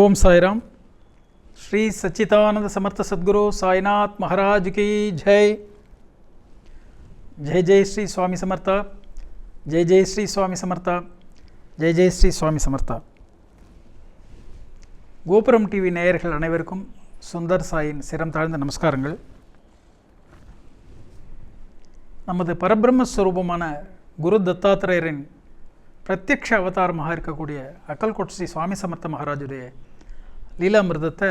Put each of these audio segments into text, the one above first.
ஓம் சாய்ராம். ஸ்ரீ சச்சிதானந்த சமர்த்த சத்குரு சாய்நாத் மகாராஜ் கி ஜெய். ஜெய் ஜெய் ஸ்ரீ சுவாமி சமர்த்தா. ஜெய் ஜெய் ஸ்ரீ சுவாமி சமர்த்தா. ஜெய் ஜெய் ஸ்ரீ சுவாமி சமர்த்தா. கோபுரம் டிவி நேயர்கள் அனைவருக்கும் சுந்தர் சாயின் சிரம் தாழ்ந்த நமஸ்காரங்கள். நமது பரபிரம்மஸ்வரூபமான குரு தத்தாத்திரேயரின் பிரத்யக்ஷ அவதாரமாக இருக்கக்கூடிய அக்கல்கோட் ஸ்ரீ சுவாமி சமர்த்த மகாராஜுடைய லீலாமிர்தத்தை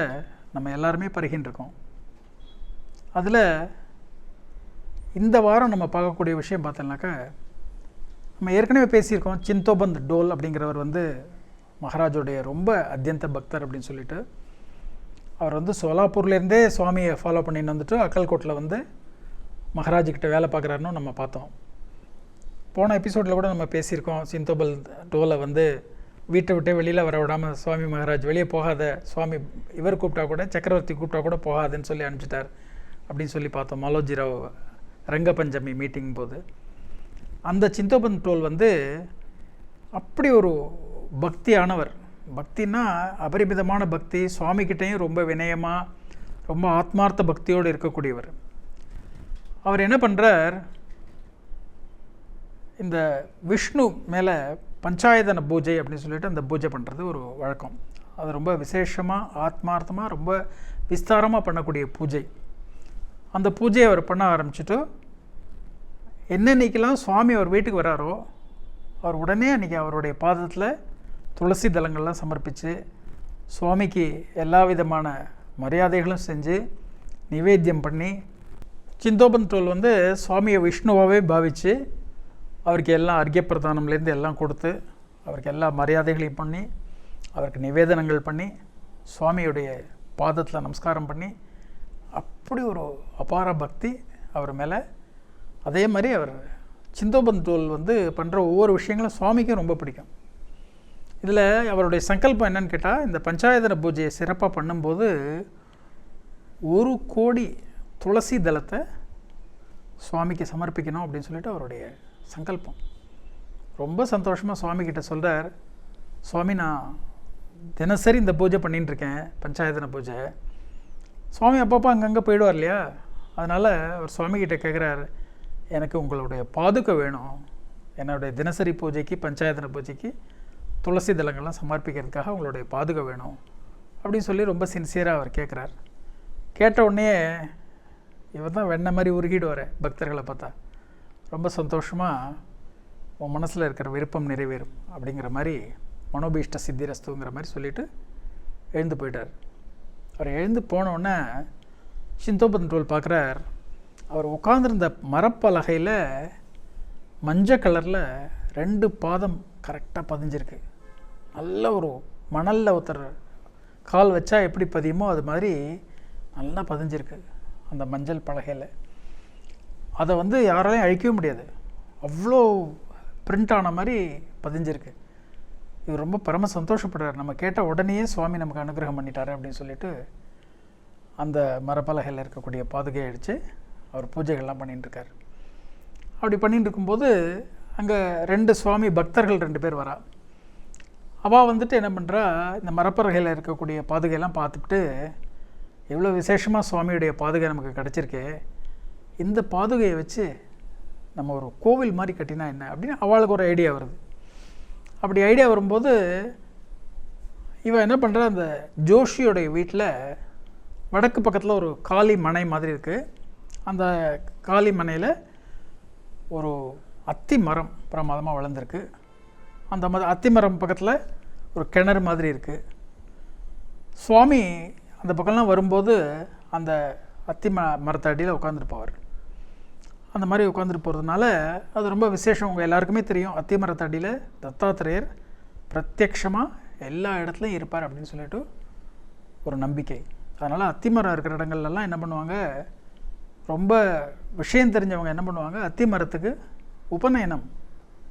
நம்ம எல்லாருமே பருகின்றிருக்கோம். அதில் இந்த வாரம் நம்ம பார்க்கக்கூடிய விஷயம் பார்த்தோம்னாக்கா நம்ம ஏற்கனவே பேசியிருக்கோம் சிந்தோபந்த் டோல் அப்படிங்கிறவர் வந்து மகாராஜோடைய ரொம்ப அத்தியந்த பக்தர் அப்படின்னு சொல்லிட்டு அவர் வந்து சோலாப்பூர்லேருந்தே சுவாமியை ஃபாலோ பண்ணின்னு வந்துட்டு அக்கல்கோட்டில் வந்து மகாராஜ்கிட்ட வேலை பார்க்குறாருன்னு நம்ம பார்த்தோம். போன எபிசோடில் கூட நம்ம பேசியிருக்கோம் சிந்தோபல் டோலை வந்து வீட்டை விட்டு வெளியில் வர விடாமல் சுவாமி மகாராஜ் வெளியே போகாத சுவாமி இவர் கூப்பிட்டா கூட சக்கரவர்த்தி கூப்பிட்டா கூட போகாதுன்னு சொல்லி அனுப்பிச்சிட்டார் அப்படின்னு சொல்லி பார்த்தோம். மாலோஜிராவ் ரங்கபஞ்சமி மீட்டிங் போது. அந்த சிந்தோபன் டோல் வந்து அப்படி ஒரு பக்தியானவர். பக்தின்னா அபரிமிதமான பக்தி சுவாமிகிட்டையும் ரொம்ப வினயமாக ரொம்ப ஆத்மார்த்த பக்தியோடு இருக்கக்கூடியவர். அவர் என்ன பண்ணுறார் இந்த விஷ்ணு மேலே பஞ்சாயதன பூஜை அப்படின்னு சொல்லிட்டு அந்த பூஜை பண்ணுறது ஒரு வழக்கம். அது ரொம்ப விசேஷமாக ஆத்மார்த்தமாக ரொம்ப விஸ்தாரமாக பண்ணக்கூடிய பூஜை. அந்த பூஜையை அவர் பண்ண ஆரம்பிச்சுட்டு என்னென்னைக்கெல்லாம் சுவாமி அவர் வீட்டுக்கு வராரோ அவர் உடனே அன்றைக்கி அவருடைய பாதத்தில் துளசி தலங்கள்லாம் சமர்ப்பித்து சுவாமிக்கு எல்லா விதமான மரியாதைகளும் செஞ்சு நிவேத்தியம் பண்ணி சிந்தோபன் டோல் வந்து சுவாமியை விஷ்ணுவாகவே பாவித்து அவருக்கு எல்லாம் அர்க்கிய பிரதானம்லேருந்து எல்லாம் கொடுத்து அவருக்கு எல்லா மரியாதைகளையும் பண்ணி அவருக்கு நிவேதனங்கள் பண்ணி சுவாமியுடைய பாதத்தில் நமஸ்காரம் பண்ணி அப்படி ஒரு அபார பக்தி அவர் மேலே. அதே மாதிரி அவர் சிந்தோபந்தோல் வந்து பண்ணுற ஒவ்வொரு விஷயங்களும் சுவாமிக்கும் ரொம்ப பிடிக்கும். இதில் அவருடைய சங்கல்பம் என்னன்னு கேட்டால் இந்த பஞ்சாயதன பூஜையை சிறப்பாக பண்ணும்போது ஒரு கோடி துளசி தளத்தை சுவாமிக்கு சமர்ப்பிக்கணும் அப்படின்னு சொல்லிட்டு அவருடைய சங்கல்பம். ரொம்ப சந்தோஷமாக சுவாமிக்கிட்ட சொல்கிறார் சுவாமி நான் தினசரி இந்த பூஜை பண்ணின்னு இருக்கேன் பஞ்சாயத்தன பூஜை. சுவாமி அப்பப்போ அங்கங்கே போயிடுவார் இல்லையா? அதனால் அவர் சுவாமிகிட்ட கேட்குறாரு எனக்கு உங்களுடைய பாதுகை வேணும். என்னுடைய தினசரி பூஜைக்கு பஞ்சாயத்தன பூஜைக்கு துளசி தலங்கள்லாம் சமர்ப்பிக்கிறதுக்காக உங்களுடைய பாதுகை வேணும். அப்படின்னு சொல்லி ரொம்ப சின்சியராக அவர் கேட்குறார். கேட்ட உடனே இவர் தான் வெண்ண மாதிரி உருகிடுவார் பக்தர்களை பார்த்தா. ரொம்ப சந்தோஷமாக உன் மனசில் இருக்கிற விருப்பம் நிறைவேறும் அப்படிங்கிற மாதிரி மனோபீஷ்ட சித்திரஸ்துங்கிற மாதிரி சொல்லிவிட்டு எழுந்து போயிட்டார். அவர் எழுந்து போனோடனே சிந்தோபன் டோல் பார்க்குறார். அவர் உட்காந்துருந்த மரப்பலகையில் மஞ்சள் கலரில் ரெண்டு பாதம் கரெக்டாக பதிஞ்சிருக்கு. நல்ல ஒரு மணலில் ஒருத்தர் கால் வச்சா எப்படி பதியுமோ அது மாதிரி நல்லா பதிஞ்சிருக்கு அந்த மஞ்சள் பலகையில். அதை வந்து யாராலையும் அழிக்கவே முடியாது. அவ்வளோ பிரிண்ட் ஆன மாதிரி பதிஞ்சிருக்கு. இவர் ரொம்ப பரம சந்தோஷப்படுறார். நம்ம கேட்ட உடனேயே சுவாமி நமக்கு அனுகிரகம் பண்ணிட்டாரு அப்படின்னு சொல்லிட்டு அந்த மரப்பலகையில் இருக்கக்கூடிய பாதுகை அடித்து அவர் பூஜைகள்லாம் பண்ணிட்டுருக்கார் அப்படி பண்ணிட்டு இருக்கும்போது அங்கே ரெண்டு சுவாமி பக்தர்கள் ரெண்டு பேர் வரா. அவள் வந்துட்டு என்ன பண்ணுறா இந்த மரப்பலகையில் இருக்கக்கூடிய பாதுகையெல்லாம் பார்த்துட்டு எவ்வளோ விசேஷமாக சுவாமியுடைய பாதுகை நமக்கு கிடச்சிருக்கு. இந்த பாதுகையை வச்சு நம்ம ஒரு கோவில் மாதிரி கட்டினா என்ன? அப்படின்னு அவளுக்கு ஒரு ஐடியா வருது. அப்படி ஐடியா வரும்போது இவன் என்ன பண்ணுறா அந்த ஜோஷியோடைய வீட்டில் வடக்கு பக்கத்தில் ஒரு காளி மனை மாதிரி இருக்குது அந்த காளி மனையில் ஒரு அத்தி மரம் பிரமாதமாக வளர்ந்துருக்கு. அந்த மாதிரி அத்தி மரம் பக்கத்தில் ஒரு கிணறு மாதிரி இருக்குது சுவாமி அந்த பக்கம்லாம் வரும்போது அந்த அத்தி ம மரத்தடியில் உட்காந்துருப்பவர் அந்த மாதிரி உட்காந்துட்டு போகிறதுனால அது ரொம்ப விசேஷம். உங்கள் எல்லாருக்குமே தெரியும். அத்திமரத்தடியில் தத்தாத்திரேயர் பிரத்யக்ஷமாக எல்லா இடத்துலையும் இருப்பார் அப்படின்னு சொல்லிட்டு ஒரு நம்பிக்கை. அதனால் அத்திமரம் இருக்கிற இடங்கள்லாம் என்ன பண்ணுவாங்க? ரொம்ப விஷயம் தெரிஞ்சவங்க என்ன பண்ணுவாங்க? அத்தி மரத்துக்கு உபநயனம்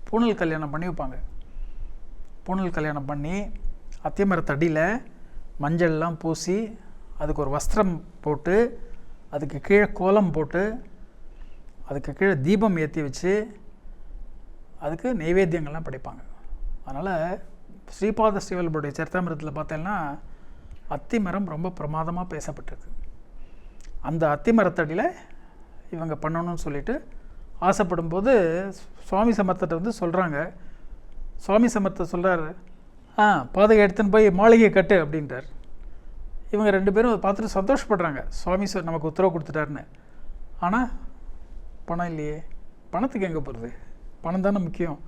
பூனல் கல்யாணம் பண்ணி வைப்பாங்க. பூனல் கல்யாணம் பண்ணி அத்தி மரத்தடியில் மஞ்சள்லாம் பூசி அதுக்கு ஒரு வஸ்திரம் போட்டு அதுக்கு கீழே கோலம் போட்டு அதுக்கு கீழே தீபம் ஏற்றி வச்சு அதுக்கு நைவேத்தியங்கள்லாம் படைப்பாங்க. அதனால் ஸ்ரீபாத ஸ்ரீவல்லபுடைய சரித்தாமிரத்தில் பார்த்தீங்கன்னா அத்திமரம் ரொம்ப பிரமாதமாக பேசப்பட்டிருக்கு. அந்த அத்திமரத்தடியில் இவங்க பண்ணணும்னு சொல்லிட்டு ஆசைப்படும்போது சுவாமி சமர்த்தத்தை வந்து சொல்கிறாங்க சுவாமி சமர்த்த சொல்கிறார் ஆ பாதகை எடுத்துன்னு போய் மாளிகை கட்டு அப்படின்றார். இவங்க ரெண்டு பேரும் பார்த்துட்டு சந்தோஷப்படுறாங்க. சுவாமி நமக்கு உத்தரவு கொடுத்துட்டாருன்னு. ஆனால் பணம் இல்லையே? பணத்துக்கு எங்கே போகிறது பணம் தானே முக்கியம்.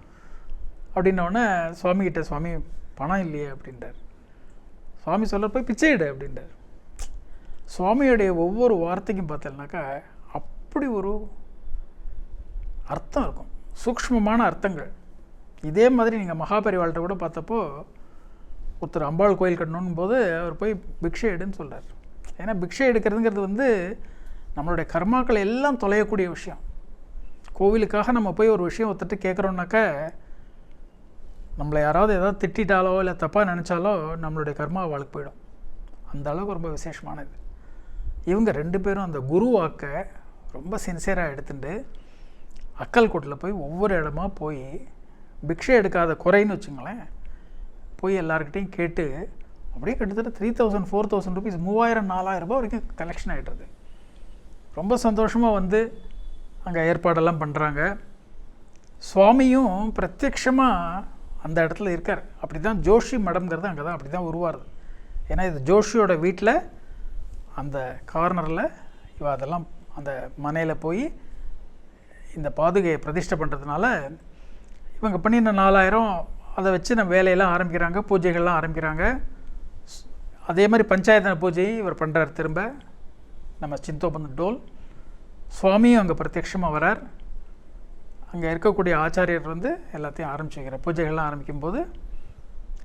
அப்படின்னோடனே சுவாமிகிட்ட சுவாமி பணம் இல்லையே அப்படின்றார். சுவாமி சொல்கிற போய் பிச்சை அப்படின்றார். சுவாமியுடைய ஒவ்வொரு வார்த்தைக்கும் பார்த்தீங்கன்னாக்கா அப்படி ஒரு அர்த்தம் இருக்கும். சூக்ஷ்மமான அர்த்தங்கள். இதே மாதிரி நீங்கள் மகாபரிவாள்கிட்ட கூட பார்த்தப்போ ஒருத்தர் அம்பாள் கோயில் கட்டணும் போது அவர் போய் பிக்ஷை எடுன்னு சொல்கிறார் ஏன்னா பிக்ஷை எடுக்கிறதுங்கிறது வந்து நம்மளுடைய கர்மாக்கள் எல்லாம் தொலையக்கூடிய விஷயம். கோவிலுக்காக நம்ம போய் ஒரு விஷயம் ஒருத்தட்டு கேட்குறோம்னாக்க நம்மளை யாராவது ஏதாவது திட்டாலோ இல்லை தப்பாக நினச்சாலோ நம்மளுடைய கர்மா வாழ்க்கை போயிடும். அந்த அளவுக்கு ரொம்ப விசேஷமானது. இவங்க ரெண்டு பேரும் அந்த குரு வாக்கை ரொம்ப சின்சியராக எடுத்துட்டு அக்கல்கோட்டில் போய் ஒவ்வொரு இடமா போய் பிக்ஷை எடுக்காத குறைன்னு வச்சுங்களேன் போய் எல்லாருக்கிட்டையும் கேட்டு அப்படியே கிட்டத்தட்ட three thousand four thousand rupees மூவாயிரம் நாலாயிரம் ரூபாய் வரைக்கும் கலெக்ஷன் ஆகிடுறது ரொம்ப சந்தோஷமாக வந்து அங்கே ஏற்பாடெல்லாம் பண்ணுறாங்க சுவாமியும் பிரத்யக்ஷமாக அந்த இடத்துல இருக்கார். அப்படி தான் ஜோஷி மடம்ங்கிறது அங்கே தான் அப்படி தான் உருவாருது ஏன்னா இது ஜோஷியோட வீட்டில் அந்த கார்னரில் இவ அதெல்லாம் அந்த மனையில் போய் இந்த பாதுகையை பிரதிஷ்டை பண்ணுறதுனால இவங்க பண்ணின நாலாயிரம் அதை வச்சு நம்ம வேலையெல்லாம் ஆரம்பிக்கிறாங்க பூஜைகள்லாம் ஆரம்பிக்கிறாங்க. ஸ்- அதே மாதிரி பஞ்சாயத்தன பூஜையை இவர் பண்ணுறார் திரும்ப. நம்ம சிந்தோபந்த டோல். சுவாமியும் அங்கே பிரத்யட்சமாக வரார். அங்கே இருக்கக்கூடிய ஆச்சாரியர் வந்து எல்லாத்தையும் ஆரம்பிச்சு வைக்கிறார் பூஜைகள்லாம் ஆரம்பிக்கும்போது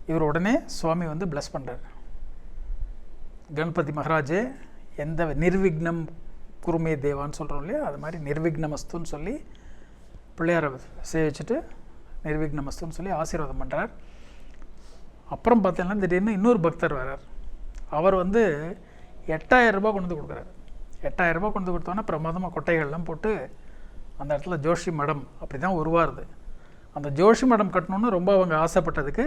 இவர் உடனே சுவாமி வந்து பிளஸ் பண்ணுறார் கணபதி மகாராஜே எந்த நிர்விக்னம் குருமே தேவான்னு சொல்கிறோம் இல்லையா? அது மாதிரி நிர்விக்னமஸ்துன்னு சொல்லி பிள்ளையாரை சேவிச்சுட்டு நிர்விக்னமஸ்துன்னு சொல்லி ஆசீர்வாதம் பண்ணுறார் அப்புறம் பார்த்தீங்கன்னா திடீர்னு இன்னொரு பக்தர் வர்றார் அவர் வந்து எட்டாயிரம் ரூபாய் கொண்டு வந்து கொடுக்குறாரு. எட்டாயிரம் ரூபாய் கொண்டு கொடுத்தோன்னா கொடுத்தோன்னே பிரமாதமாக கொட்டைகள்லாம் போட்டு அந்த இடத்துல ஜோஷி மடம் அப்படி தான் உருவாருது. அந்த ஜோஷி மடம் கட்டணும்னு ரொம்ப அவங்க ஆசைப்பட்டதுக்கு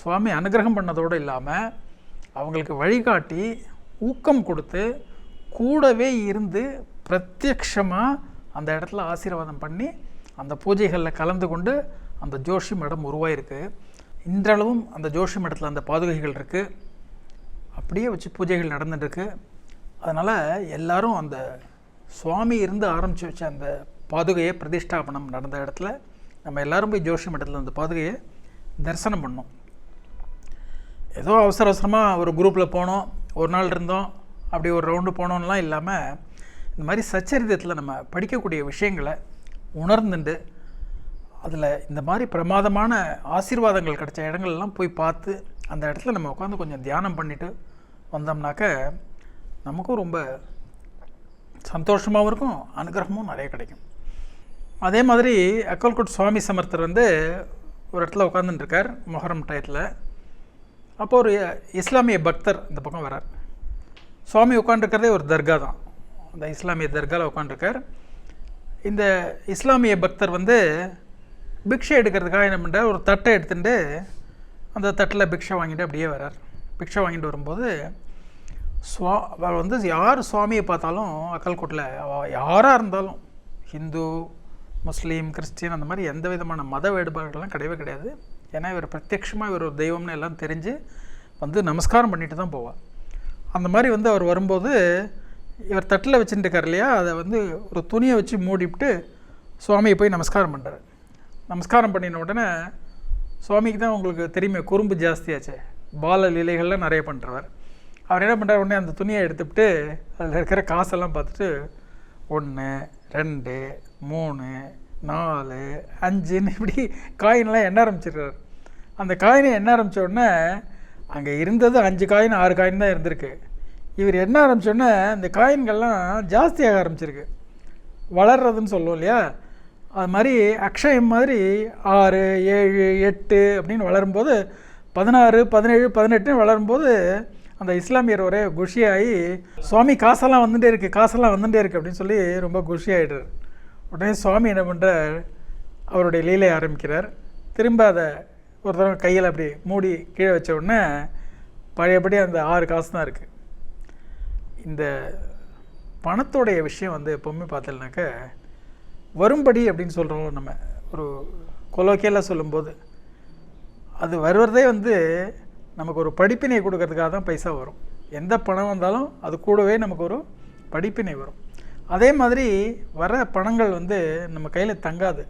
சுவாமி அனுகிரகம் பண்ணதோடு இல்லாமல் அவங்களுக்கு வழிகாட்டி ஊக்கம் கொடுத்து கூடவே இருந்து பிரத்யக்ஷமாக அந்த இடத்துல ஆசீர்வாதம் பண்ணி அந்த பூஜைகளில் கலந்து கொண்டு அந்த ஜோஷி மடம் உருவாயிருக்கு. இன்றளவும் அந்த ஜோஷி மடத்தில் அந்த பாதுகைகள் இருக்குது அப்படியே வச்சு பூஜைகள் நடந்துட்டுருக்கு அதனால் எல்லாரும் அந்த சுவாமி இருந்து ஆரம்பித்து வச்ச அந்த பாதுகையை பிரதிஷ்டாபனம் நடந்த இடத்துல நம்ம எல்லாரும் போய் ஜோஷி மடத்தில் அந்த பாதுகையை தரிசனம் பண்ணோம். ஏதோ அவசர அவசரமாக ஒரு குரூப்பில் போனோம். ஒரு நாள் இருந்தோம். அப்படி ஒரு ரவுண்டு போனோம்லாம் இல்லாமல் இந்த மாதிரி சச்சரிதத்தில் நம்ம படிக்கக்கூடிய விஷயங்களை உணர்ந்துண்டு அதில் இந்த மாதிரி பிரமாதமான ஆசீர்வாதங்கள் கிடைச்ச இடங்கள்லாம் போய் பார்த்து அந்த இடத்துல நம்ம உட்காந்து கொஞ்சம் தியானம் பண்ணிவிட்டு வந்தோம்னாக்க நமக்கும் ரொம்ப சந்தோஷமாகவும் இருக்கும் அனுகிரகமும் நிறைய கிடைக்கும். அதே மாதிரி அக்கல்கோட் சுவாமி சமர்த்தர் வந்து ஒரு இடத்துல உட்காந்துட்டுருக்கார் மொஹரம் டயத்தில். அப்போ ஒரு இஸ்லாமிய பக்தர் இந்த பக்கம் வரார். சுவாமி உட்காந்துருக்கிறதே ஒரு தர்கா தான். அந்த இஸ்லாமிய தர்காவில் உட்காந்துருக்கார் இந்த இஸ்லாமிய பக்தர் வந்து பிக்ஷை எடுக்கிறதுக்காக என்ன பண்ணுறார் ஒரு தட்டை எடுத்துட்டு அந்த தட்டில் பிக்ஷை வாங்கிட்டு அப்படியே வரார். பிக்ஷை வாங்கிட்டு வரும்போது சுவா அவள் வந்து யார் சுவாமியை பார்த்தாலும் அக்கல்கோட்டில் யாராக இருந்தாலும் ஹிந்து முஸ்லீம் கிறிஸ்டின் அந்த மாதிரி எந்த விதமான மத வேறுபாடுகள்லாம் கிடையவே கிடையாது. ஏன்னா இவர் பிரத்யட்சமாக இவர் ஒரு தெய்வம்னு எல்லாம் தெரிஞ்சு வந்து நமஸ்காரம் பண்ணிட்டு தான் போவார். அந்த மாதிரி வந்து அவர் வரும்போது இவர் தட்டில் வச்சுட்டு இருக்கார் இல்லையா? அதை வந்து ஒரு துணியை வச்சு மூடிவிட்டு சுவாமியை போய் நமஸ்காரம் பண்ணுறாரு நமஸ்காரம் பண்ணின உடனே சுவாமிக்கு தான் உங்களுக்கு தெரியுமே குறும்பு ஜாஸ்தியாச்சு. பால லீலைகள்லாம் நிறைய பண்ணுறவர் அவர் என்ன பண்ணுறார் உடனே அந்த துணியை எடுத்துவிட்டு அதில் இருக்கிற காசெல்லாம் பார்த்துட்டு ஒன்று ரெண்டு மூணு நாலு அஞ்சுன்னு இப்படி காயின்லாம் எண்ண ஆரம்பிச்சிடுறாரு. அந்த காயினை எண்ண ஆரம்பித்த உடனே அங்கே இருந்தது அஞ்சு காயின் ஆறு காயின் தான் இருந்திருக்கு. இவர் என்ன ஆரம்பித்தோடனே இந்த காயின்கள்லாம் ஜாஸ்தியாக ஆரம்பிச்சிருக்கு. வளர்றதுன்னு சொல்லுவோம் இல்லையா? அது மாதிரி அக்ஷயம் மாதிரி ஆறு ஏழு எட்டு அப்படின்னு வளரும்போது பதினாறு பதினேழு பதினெட்டுன்னு வளரும்போது அந்த இஸ்லாமியர் ஒரே குஷியாகி சுவாமி காசெல்லாம் வந்துட்டே இருக்குது காசெல்லாம் வந்துட்டே இருக்குது அப்படின்னு சொல்லி ரொம்ப குஷியாகிடுறார் உடனே சுவாமி என்ன பண்ணுறார் அவருடைய லீலை ஆரம்பிக்கிறார். திரும்ப அதை ஒரு தடவை கையில் அப்படி மூடி கீழே வச்ச உடனே பழையபடி அந்த ஆறு காசு தான் இருக்குது இந்த பணத்தோடைய விஷயம் வந்து எப்போவுமே பார்த்தோம்னாக்க வரும்படி அப்படின்னு சொல்கிறோம் நம்ம. ஒரு கொலோக்கியலாக சொல்லும்போது அது வருவதே வந்து நமக்கு ஒரு படிப்பினை கொடுக்கறதுக்காக தான் பைசா வரும். எந்த பணம் வந்தாலும் அது கூடவே நமக்கு ஒரு படிப்பினை வரும். அதே மாதிரி வர பணங்கள் வந்து நம்ம கையில் தங்காது.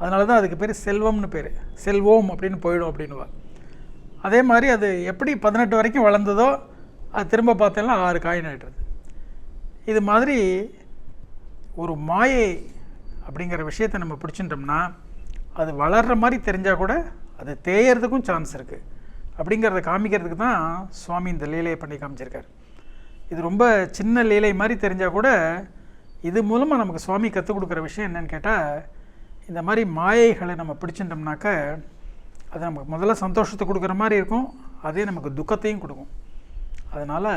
அதனால தான் அதுக்கு பேர் செல்வம்னு பேர். செல்வோம் அப்படின்னு போயிடும் அப்படின்னுவா. அதே மாதிரி அது எப்படி பதினெட்டு வரைக்கும் வளர்ந்ததோ அது திரும்ப பார்த்தோம்னா ஆறு காயின் ஆகிடுறது இது மாதிரி ஒரு மாயை அப்படிங்கிற விஷயத்தை நம்ம பிடிச்சிட்டோம்னா அது வளர்கிற மாதிரி தெரிஞ்சால் கூட அது தேயறதுக்கும் சான்ஸ் இருக்குது அப்படிங்கிறத காமிக்கிறதுக்கு தான் சுவாமி இந்த லீலையை பண்ணி காமிச்சிருக்காரு. இது ரொம்ப சின்ன லீலை மாதிரி தெரிஞ்சால் கூட இது மூலமாக நமக்கு சுவாமி கற்றுக் கொடுக்குற விஷயம் என்னன்னு கேட்டால் இந்த மாதிரி மாயைகளை நம்ம பிடிச்சிட்டோம்னாக்க அது நமக்கு முதல்ல சந்தோஷத்தை கொடுக்குற மாதிரி இருக்கும் அதே நமக்கு துக்கத்தையும் கொடுக்கும். அதனால்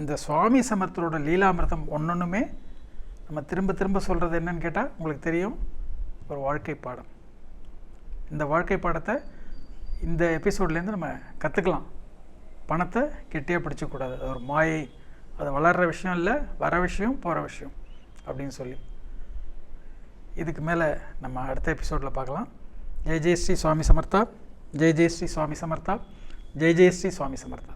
இந்த சுவாமி சமர்த்தரோட லீலாமிரதம் ஒன்றொன்றுமே நம்ம திரும்ப திரும்ப சொல்கிறது என்னன்னு கேட்டால் உங்களுக்கு தெரியும் ஒரு வாழ்க்கை பாடம். இந்த வாழ்க்கை பாடத்தை இந்த எபிசோட்லேருந்து நம்ம கற்றுக்கலாம். பணத்தை கெட்டியாக பிடிச்சக்கூடாது. அது ஒரு மாயை. அது வளர்கிற விஷயம் இல்லை வர விஷயம் போகிற விஷயம் அப்படின்னு சொல்லி. இதுக்கு மேலே நம்ம அடுத்த எபிசோடில் பார்க்கலாம். ஜெய் ஜெய் ஸ்ரீ சுவாமி சமர்த்தா. ஜெய் ஜெய் ஸ்ரீ சுவாமி சமர்த்தா. ஜெய் ஜெய் ஸ்ரீ சுவாமி சமர்த்தா.